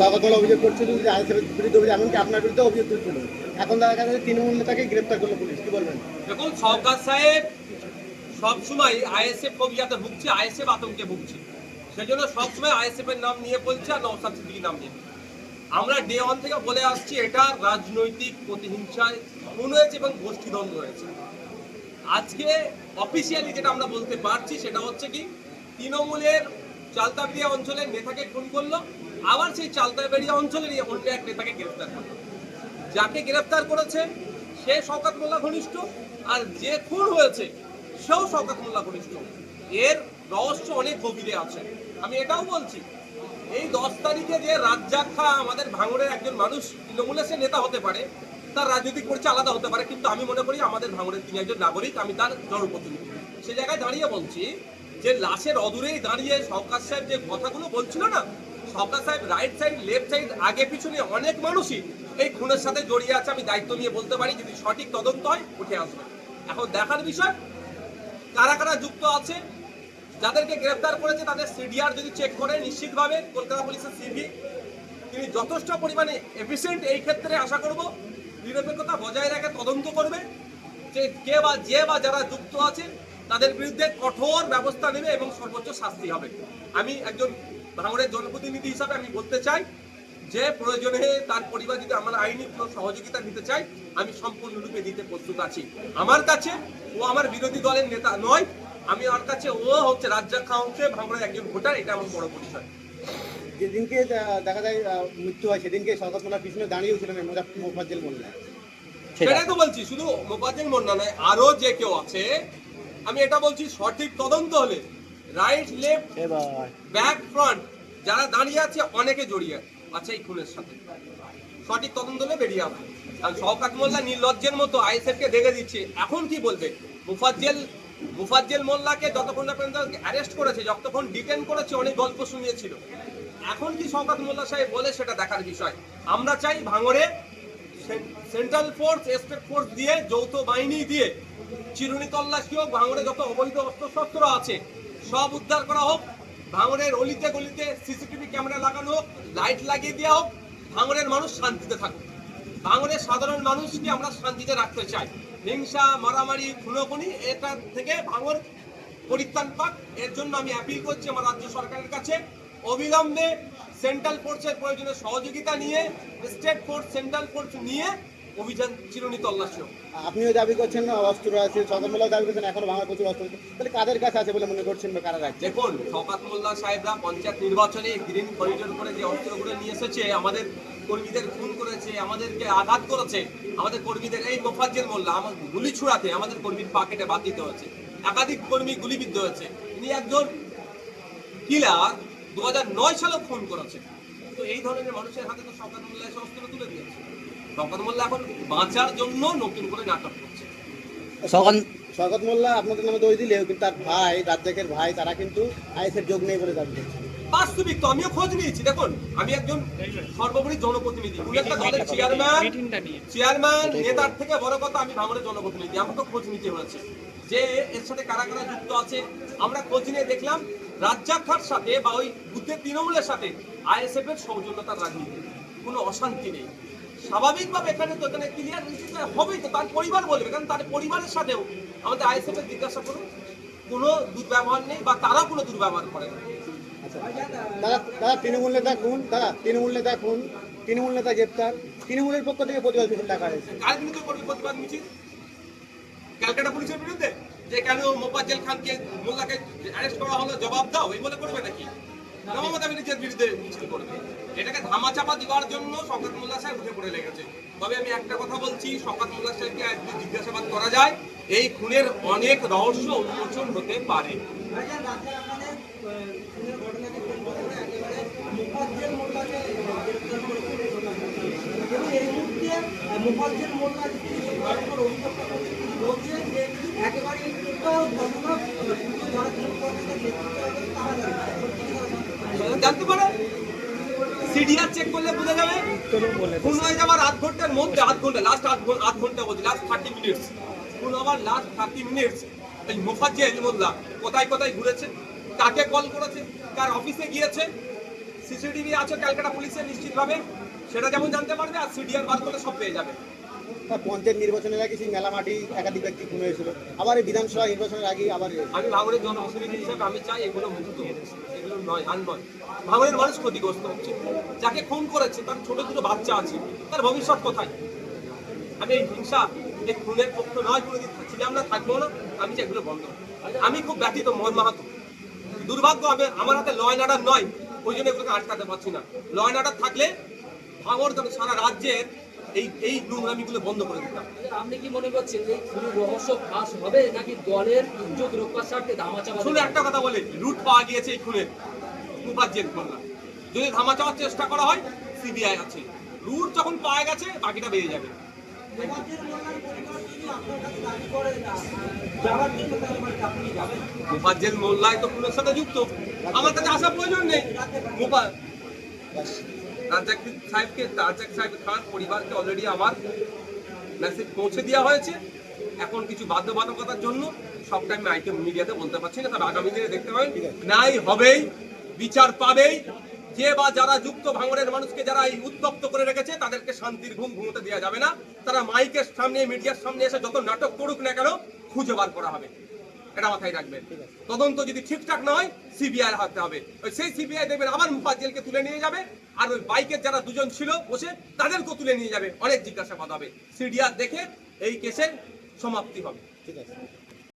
সকাল অভিযোগ করছিল যে বিরুদ্ধে অভিযোগ, এমনকি আপনার বিরুদ্ধে অভিযোগ তুলছিল। এখন দেখা গেছে তৃণমূল নেতাকে গ্রেপ্তার করল পুলিশ। কি বলবেন? দেখুন, সরকার সাহেব সবসময় আইএসএফ ফোবিয়াতে ভুগছে, আইএসএফ আতঙ্কে ভুগছে। সেজন্য সবসময় আইএসএফ এর নাম নিয়ে বলছে আর নওসাদ সিদ্দিকির নাম নিয়ে। আমরা ডে ওয়ান থেকে বলে আসছি, এটা রাজনৈতিক প্রতিহিংসায় খুন হয়েছে এবং গোষ্ঠীদ্বন্দ্ব হয়েছে। আজকে অফিসিয়ালি যেটা আমরা বলতে পারছি, সেটা হচ্ছে কি, তৃণমূলের চালতাবেড়িয়া অঞ্চলের নেতাকে খুন করল। আবার সেই চালতাবেড়িয়া অঞ্চলেরই অন্য এক নেতাকে গ্রেফতার করল। যাকে গ্রেফতার করেছে, সে শওকাত মোল্লা ঘনিষ্ঠ, আর যে খুন হয়েছে, সেও শওকাত মোল্লা ঘনিষ্ঠ। এর রহস্য অনেক গভীরে আছে। আমি এটাও বলছি, এই দশ তারিখে যে রাজ্জাক খা আমাদের ভাঙড়ের একজন মানুষ, তৃণমূলের সে নেতা হতে পারে, তার রাজনৈতিক পরিচয় আলাদা হতে পারে, কিন্তু আমি মনে করি আমাদের ভাঙড়ের তিনি একজন নাগরিক, আমি তার জনপ্রতিনিধি। সে জায়গায় দাঁড়িয়ে বলছি যে লাশের অদূরেই দাঁড়িয়ে সরকার সাহেব যে কথাগুলো বলছিল না সরকার সাহেব রাইট সাইড লেফট সাইড আগে পিছনে অনেক মানুষই এই খুনের সাথে জড়িয়ে আছে, আমি দায়িত্ব নিয়ে বলতে পারি, যদি সঠিক তদন্ত হয়, উঠে আসবে। এখন দেখার বিষয়, কারা কারা যুক্ত আছে, যাদেরকে গ্রেফতার করেছে, তাদের সিডিআর যদি চেক করে, নিশ্চিতভাবে কলকাতা পুলিশের সিভি তিনি যথেষ্ট পরিমাণে এফিসিয়েন্ট এই ক্ষেত্রে আশা করব, নিরপেক্ষতা বজায় রেখে তদন্ত করবে, যে কে বা যে বা যারা যুক্ত আছে তাদের বিরুদ্ধে কঠোর ব্যবস্থা নেবে এবং সর্বোচ্চ শাস্তি হবে। আমি একজন ভাঙড়ের জনপ্রতিনিধি হিসাবে আমি বলতে চাই যে প্রয়োজনে তার পরিবার যদি আমার আইনি কোনো সহযোগিতা দিতে চাই আমি সম্পূর্ণরূপে দিতে প্রস্তুত আছি। আমার কাছে ও আমার বিরোধী দলের নেতা নয় আমি ওর কাছে ও হচ্ছে রাজ্জাক খাঁ হচ্ছে ভাঙড়ের একজন ভোটার এটা আমার বড় পরিচয় যেদিনকে দেখা যায় মৃত্যু হয় সেদিনকে সরকার মোল্লার পিছনে দাঁড়িয়েও ছিলেন মোফাজ্জেল মোল্লা। সেটাই তো বলছি শুধু মোবাজ্জেল মোন্না নয় আরও যে কেউ আছে আমি এটা বলছি সঠিক তদন্ত হলে রাইট লেফট ব্যাক ফ্রন্ট যারা দাঁড়িয়ে আছে অনেকে জড়িয়ে আছে। এই খুনের সাথে। সঠিক তদন্ত হলে বেরিয়ে আসবে। কারণ শওকাত মোল্লা নির্লজ্জের মতো আইএসএফ কে দেখে দিচ্ছে। এখন কি বলবে? মুফাজ্জেল মুফাজ্জেল মোল্লাকে যতক্ষণ না পর্যন্ত অ্যারেস্ট করেছে যতক্ষণ ডিটেন করেছে অনেক গল্প শুনিয়েছিল। এখন কি শওকাত মোল্লা সাহেব বলে সেটা দেখার বিষয়। আমরা চাই ভাঙড়ে সেন্ট্রাল ফোর্স স্টেট ফোর্স দিয়ে, যৌথ বাহিনী দিয়ে চিরুনি তল্লাশি হোক, ভাঙড়ে যত অবৈধ অস্ত্রশস্ত্র আছে, সব উদ্ধার করা হোক, ভাঙড়ের অলিতে গলিতে সিসিটিভি ক্যামেরা লাগানো হোক, লাইট লাগিয়ে দেওয়া হোক, ভাঙড়ের মানুষ শান্তিতে থাকুক। ভাঙড়ের সাধারণ মানুষকে আমরা শান্তিতে রাখতে চাই। হিংসা, মারামারি, খুনোখুনি, এটা থেকে ভাঙড় পরিত্রাণ পাক। এর জন্য আমি অ্যাপিল করছি আমার রাজ্য সরকারের কাছে। অবিলম্বে সেন্ট্রাল ফোর্সের প্রয়োজনে সহযোগিতা নিয়ে স্টেট ফোর্স সেন্ট্রাল ফোর্স নিয়ে অভিযান চিরুনি তল্লাশি আপনিও দাবি করছেন না অস্ত্র আছে মোল্লাও দাবি করছেন এখনও ভাঙা প্রচুর অস্ত্র তাহলে কাদের কাছে আছে বলে মনে করছেন বা কারা রাখছে দেখুন শওকাত মোল্লা সাহেবরা পঞ্চায়েত নির্বাচনে গ্রিন করিডোর করে যে অস্ত্রগুলো নিয়ে এসেছে আমাদের কর্মীদের খুন করেছে আমাদেরকে আঘাত করেছে আমাদের কর্মীদের এই মোফাজ্জেল মোল্লা আমার গুলি ছুড়াতে আমাদের কর্মীর পাকেটে বাদ দিতে হয়েছে। একাধিক কর্মী গুলিবিদ্ধ হয়েছে। তিনি একজন কিলার দু নয় সালে খুন করেছে। তো এই ধরনের মানুষের হাতে তো শওকাত মোল্লা এসে অস্ত্র তুলে দিয়েছে। শওকাত মোল্লা এখন বাঁচার জন্য নতুন করে নাটক করছে। শওকত মোল্লা আপনাদের নামে দই দিলেও কিন্তু তার ভাই রাজ্জাকের ভাই তারা কিন্তু আইএসএফ যোগ নেই বলে দাবি করছে। বাস্তবিক তো আমিও খোঁজ নিয়েছি দেখুন আমি একজন সর্বোপরি জনপ্রতিনিধি। উনি একটা দলের চেয়ারম্যান চেয়ারম্যান নেতার থেকে বড় কথা আমি ভাঙড়ের জনপ্রতিনিধি। আমাকে খোঁজ নিতে হয়েছে। যে এর সাথে কারা কারা যুক্ত আছে আমরা খোঁজ নিয়ে দেখলাম রাজ্জাক খার সাথে বা ওই বুদ্ধের তৃণমূলের সাথে আইএসএফ এর সৌজন্যতার রাজনীতি। কোনো অশান্তি নেই। স্বাভাবিকভাবে এখানে তো এখানে ক্লিয়ার হবেই তো তার পরিবার বলবে কারণ তার পরিবারের সাথেও আমাদের আইএসএফ এর জিজ্ঞাসা করুন কোনো দুর্ব্যবহার নেই বা তারা কোনো দুর্ব্যবহার করে না। আচ্ছা দাদা দাদা তৃণমূল নেতা খুন দাদা তৃণমূল নেতা খুন তৃণমূল নেতা গ্রেপ্তার? তৃণমূলের পক্ষ থেকে প্রতিবাদ মিছিল ডাকা হয়েছে। কার বিরুদ্ধে প্রতিবাদ মিছিল? ক্যালকাটা পুলিশের বিরুদ্ধে? যে কেন মোফাজ্জেল খানকে মোল্লাকে অ্যারেস্ট করা হলো, জবাব দাও, এই বলে করবে নাকি? মমতা ব্যানার্জির বিরুদ্ধে মিছিল করবে। এটাকে ধামাচাপা দেওয়ার জন্য শওকত মোল্লা সাহেব উঠে পড়ে লেগেছে। তবে আমি একটা কথা বলছি, শওকত মোল্লা সাহেবকে আজ যদি জিজ্ঞাসাবাদ করা যায়, এই খুনের অনেক রহস্য উন্মোচন হতে পারে। মুফাজ্জেল মোল্লা ভয়ঙ্কর অভিযোগটা করছে বলছে যে একেবারে টোটাল ঘটনা যারা খুন করেছে নেতৃত্ব তারা জানে জানতে পারে? সিডিআর চেক করলে বোঝা যাবে। খুন হয়ে যাওয়ার আধ ঘণ্টার মধ্যে আধ ঘণ্টা লাস্ট আধ ঘণ্টা আধ ঘণ্টা বলছি লাস্ট থার্টি মিনিটস খুন হওয়ার লাস্ট থার্টি মিনিটস এই মোফাজ্জেল মোল্লা কোথায় কোথায় ঘুরেছে? কাকে কল করেছে? কার অফিসে গিয়েছে? সিসিটিভি আছে ক্যালকাটা পুলিশের নিশ্চিতভাবে। সেটা যেমন জানতে পারবে আর সিডিআর বার করলে সব পেয়ে যাবে। আর পঞ্চায়েত নির্বাচনের আগে সেই মেলা মাটি একাধিক ব্যক্তি খুন হয়েছিল আবার এই বিধানসভা নির্বাচনের আগে আবার আমি ভাঙনের জনপ্রতিনিধি হিসেবে আমি চাই এগুলো মুক্ত। এগুলো নয় আর নয় ভাঙনের মানুষ ক্ষতিগ্রস্ত হচ্ছে। যাকে খুন করেছে তার ছোট ছোট বাচ্চা আছে তার ভবিষ্যৎ কোথায়? আমি এই হিংসা এই খুনের পক্ষ নয় কোনোদিন ছিলাম না থাকব না আমি চাই এগুলো বন্ধ আমি খুব ব্যথিত মোহন মাহাতো। দুর্ভাগ্য আমি আমার হাতে ল অ্যান্ড অর্ডার নয়। ওই জন্য এগুলোকে আটকাতে পারছি না। ল অ্যান্ড অর্ডার থাকলে ভাঙর সারা রাজ্যের এই এই নোংরামিগুলো বন্ধ করে দিতাম। আপনি কি মনে করছেন এই খুনের রহস্য ফাঁস হবে নাকি দলের ইজ্জত রক্ষার স্বার্থে ধামাচাপা শুনে একটা কথা বলে রুট পাওয়া গিয়েছে এই খুনের। জেল করলাম যদি ধামা চাওয়ার চেষ্টা করা হয় সিবিআই আছে। রুট যখন পাওয়া গেছে বাকিটা বেরিয়ে যাবে। মুফাজ্জেল মোল্লায় তো খুনের সাথে যুক্ত। আমার কাছে আসার প্রয়োজন নেই। সাহেবকে রাজ্জাক সাহেব খান পরিবারকে অলরেডি আমার মেসেজ পৌঁছে দেওয়া হয়েছে। এখন কিছু বাধ্যবাধকতার জন্য সবটা আমি আইটেম মিডিয়াতে বলতে পারছি না। তবে আগামী দিনে দেখতে পাবেন। ন্যায় হবেই, বিচার পাবেই। যে বা যারা যুক্ত ভাঙড়ের মানুষকে যারা এই উত্তপ্ত করে রেখেছে তাদেরকে শান্তির ঘুম ঘুমোতে দেওয়া যাবে না। তারা মাইকের সামনে মিডিয়ার সামনে এসে যত নাটক করুক না কেন খুঁজে বার করা হবে। এটা মাথায় রাখবেন। তদন্ত যদি ঠিকঠাক না হয় সিবিআই হাতে হবে। ওই সেই সিবিআই দেখবেন আবার মুফাজ্জেলকে তুলে নিয়ে যাবে আর ওই বাইকের যারা দুজন ছিল বসে তাদেরকেও তুলে নিয়ে যাবে। অনেক জিজ্ঞাসাবাদ হবে। সিডিআর দেখে এই কেসের সমাপ্তি হবে। ঠিক আছে।